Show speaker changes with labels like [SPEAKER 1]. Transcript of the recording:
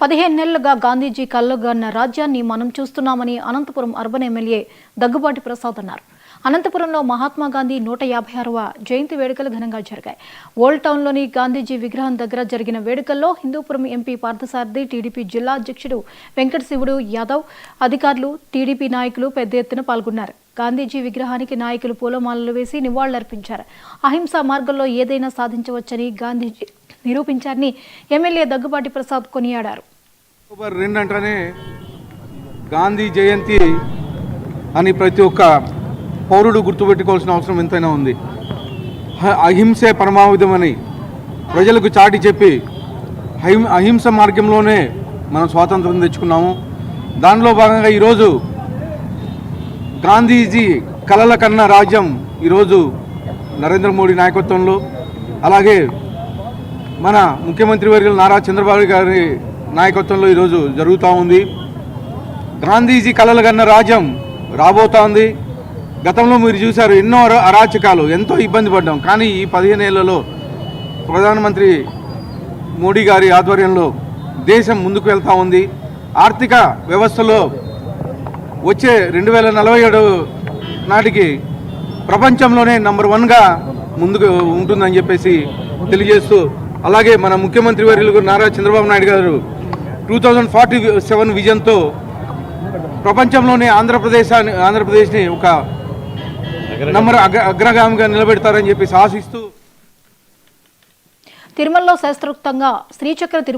[SPEAKER 1] పదిహేను నెలలుగా గాంధీజీ కళ్ళగన్న రాజ్యాన్ని మనం చూస్తున్నామని అనంతపురం అర్బన్ ఎమ్మెల్యే దగ్గుబాటి ప్రసాద్ అన్నారు. అనంతపురంలో మహాత్మా గాంధీ నూట యాభై ఆరవ జయంతి వేడుకలు ఘనంగా జరిగాయి. ఓల్డ్ టౌన్లోని గాంధీజీ విగ్రహం దగ్గర జరిగిన వేడుకల్లో హిందూపురం ఎంపీ పార్థసారథి టీడీపీ జిల్లా అధ్యక్షుడు వెంకట శివుడు యాదవ్ అధికారులు టీడీపీ నాయకులు పెద్ద ఎత్తున పాల్గొన్నారు. గాంధీజీ విగ్రహానికి నాయకులు పూలమాలలు వేసి నివాళులర్పించారు. అహింసా మార్గంలో ఏదైనా సాధించవచ్చని గాంధీజీ నిరూపించారని ఎమ్మెల్యే దగ్గుబాటి ప్రసాద్ కొనియాడారు.
[SPEAKER 2] అక్టోబర్ రెండు గాంధీ జయంతి అని ప్రతి ఒక్క పౌరుడు గుర్తుపెట్టుకోవాల్సిన అవసరం ఎంతైనా ఉంది. అహింసే పరమాయుధమని ప్రజలకు చాటి చెప్పి అహిం అహింస మార్గంలోనే మనం స్వాతంత్రం తెచ్చుకున్నాము. దానిలో భాగంగా ఈరోజు గాంధీజీ కలల కన్న రాజ్యం ఈరోజు నరేంద్ర మోడీ నాయకత్వంలో అలాగే మన ముఖ్యమంత్రి వర్గ నారా చంద్రబాబు గారి నాయకత్వంలో ఈరోజు జరుగుతూ ఉంది. గాంధీజీ కలలు కన్న రాజ్యం రాబోతోంది గతంలో మీరు చూశారు ఎన్నో అరాచకాలు ఎంతో ఇబ్బంది పడ్డాం. కానీ ఈ పదిహేను ఏళ్ళలో ప్రధానమంత్రి మోడీ గారి ఆధ్వర్యంలో దేశం ముందుకు వెళ్తూ ఉంది. ఆర్థిక వ్యవస్థలో వచ్చే రెండు వేల నలభై ఏడు నాటికి ప్రపంచంలోనే నంబర్ వన్గా ముందుకు ఉంటుందని చెప్పేసి తెలియజేస్తూ అలాగే మన ముఖ్యమంత్రి వర్యులు Nara Chandrababu Naidu garu two thousand forty seven విజన్తో ప్రపంచంలోనే ఆంధ్రప్రదేశ్ ఆంధ్రప్రదేశ్ని ఒక నంబర్ అగ్ర అగ్రగామిగా నిలబెడతారని చెప్పి ఆశిస్తూ
[SPEAKER 1] తిరుమలలో శాస్త్రోక్తంగా శ్రీచక్ర తిరు